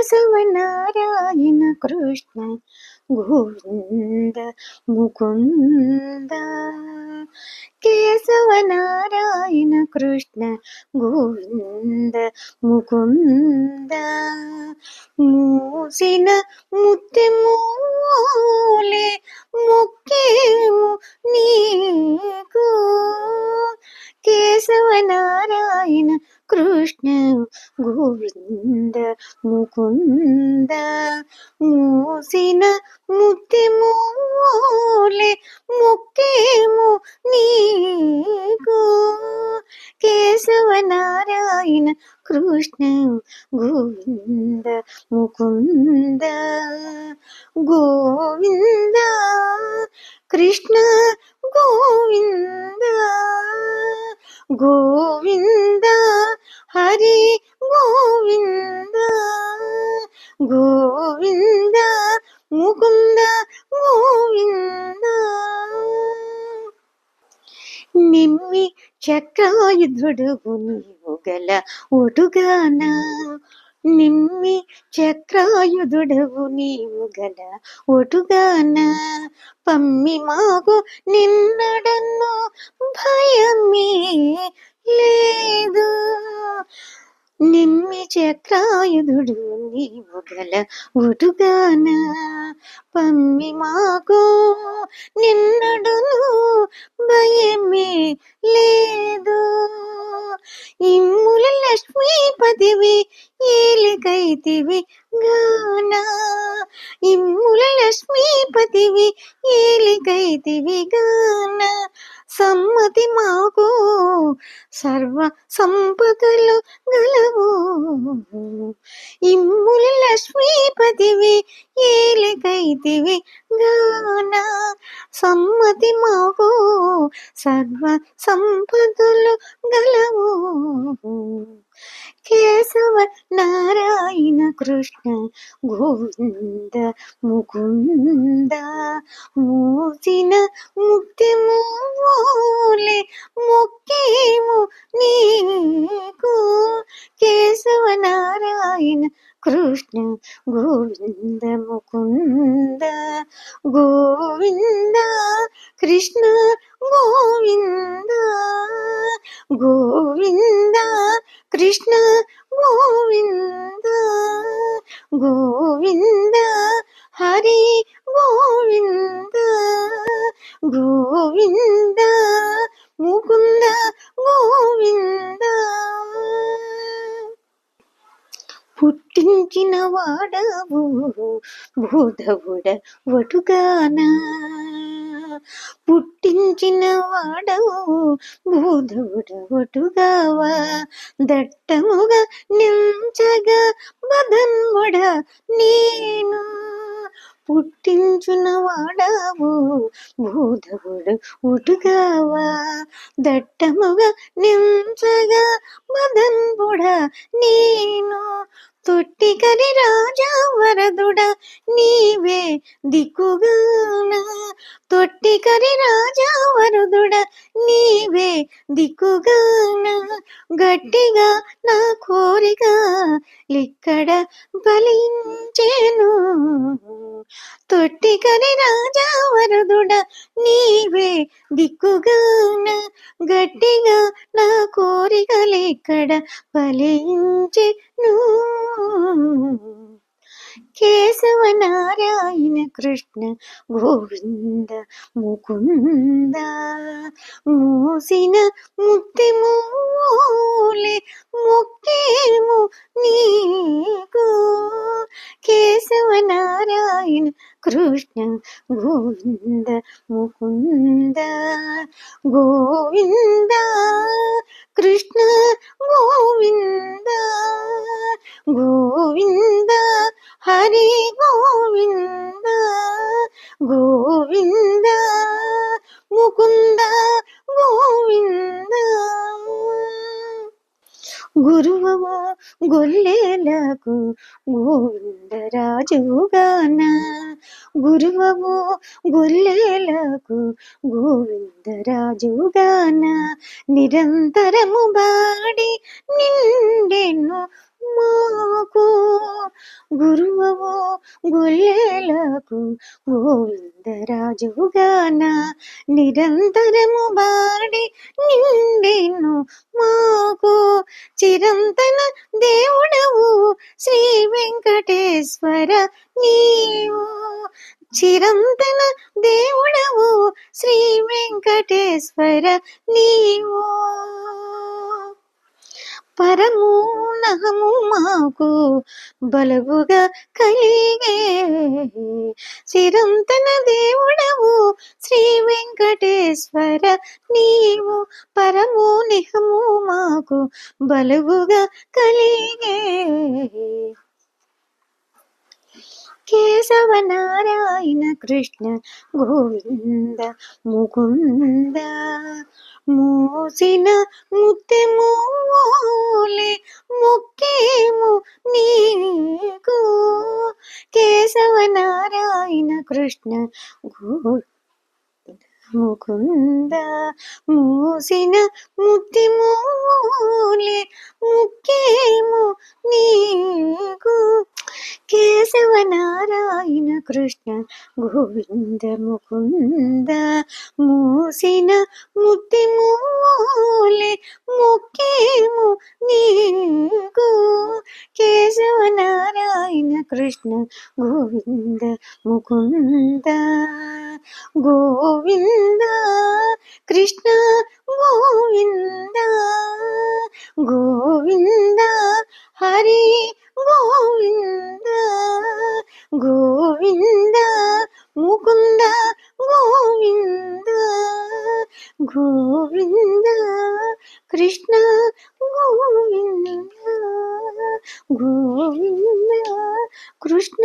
కేశవ నారాయణ కృష్ణ గోవింద ముకుంద. కేశవ నారాయణ కృష్ణ గోవింద ముకుంద. మూసిన ముత్యమూలే మొక్కేము నీకు. కేశవ నారాయణ కృష్ణ గోవింద ముకుంద మూసిన ముత్యమూలే మొక్కేము నీకు. కేశవ నారాయణ కృష్ణ గోవింద ముకుంద గోవింద నిమ్మి చక్రాయుధుడు నీవు గల ఒటుగానా నిమ్మి చక్రాయుధుడవు నీవు గల ఒటుగాన పమ్మి మాకు నిన్నడన్ను భయమే లేదు. నిమ్మి చక్రాయుధుడు నీవు గల ఒటుగాన పమ్మి మాకు నిన్న ఏలికైతివి గాన. సమ్మతి మాకు సర్వ సంపదలు గలవు. ఇమ్ముల లక్ష్మీపతివి ఏలికైతివి గాన. సమ్మతి మాకు సర్వ సంపదలు గలవు. కేశవ నారాయణ కృష్ణ గోవింద ముకుంద మూసిన ముక్తిమూలే మొక్కేము నీకు. కేశవ నారాయణ కృష్ణ గోవింద ముకుంద గోవింద కృష్ణ గోవింద గోవింద కృష్ణ గోవింద గోవింద హరి గోవింద గోవింద ముకుంద గోవింద. పుట్టించిన వాడవు భూధవుడ వటుగానా. పుట్టించిన వాడవు భూధవుడ వటుగావా దట్టముగా నించగా బదన్ముడ నేను. పుట్టించున వాడావు భూధవుడు ఉటుగావా. దట్టముగా నించగా మదన్బుడ నేను. తొట్టికని రాజా వరదుడా నీవే దిక్కుగానా. తొట్టికని రాజా వరదుడా నీవే దిక్కుగానా. గట్టిగా నా కోరిక లిక్కడ బలించేను తొట్టికరి రాజా వరదుడ నీవే దిక్కుగాన గట్టిగా నా కోరికలెక్కడ ఫలించెను కేశవ నారాయణ కృష్ణ గోవింద ముకుంద మూసిన ముక్తి మూలే మొక్కేము నీకు నారాయణ కృష్ణ గోవింద ముకుంద గోవింద కృష్ణ గోవింద గోవింద హరి గోవింద గోవింద ముకుంద గోవింద గురువము గొల్లేలకు గోవిందరాజుగాన. గురువము గొల్లేలకు గోవిందరాజుగాన. నిరంతరము బాడి నిండెను మాకు గురువవు గొల్లేలకు గోవిందరాజుగాన నిరంతరము బాడి నిండెను మాకు. చిరంతన దేవుడవు శ్రీ వెంకటేశ్వర నీవు. చిరంతన దేవుడవు శ్రీ వెంకటేశ్వర నీవు. పరము నహము మాకు బలవుగా కలిగే. చిరంతన దేవుడవు శ్రీ వెంకటేశ్వర నీవు పరము నిహము మాకు బలవుగా కలిగే. కేశవ నారాయణ కృష్ణ గోవింద ముకుంద మోసిన ముత్తెమోలే ముక్కేము నీకు. కేశవ నారాయణ కృష్ణ ముకుంద మూసిన ముత్తిమూలే ముక్కేము నీకు. కేశవ నారాయణ కృష్ణ గోవింద ముకుంద మూసిన ముక్తి మూలే ముక్కేము నీకు. కేశవ నారాయణ కృష్ణ గోవింద ముకుంద గోవింద కృష్ణ గోవింద గో కృష్ణ గోవింద గోవింద కృష్ణ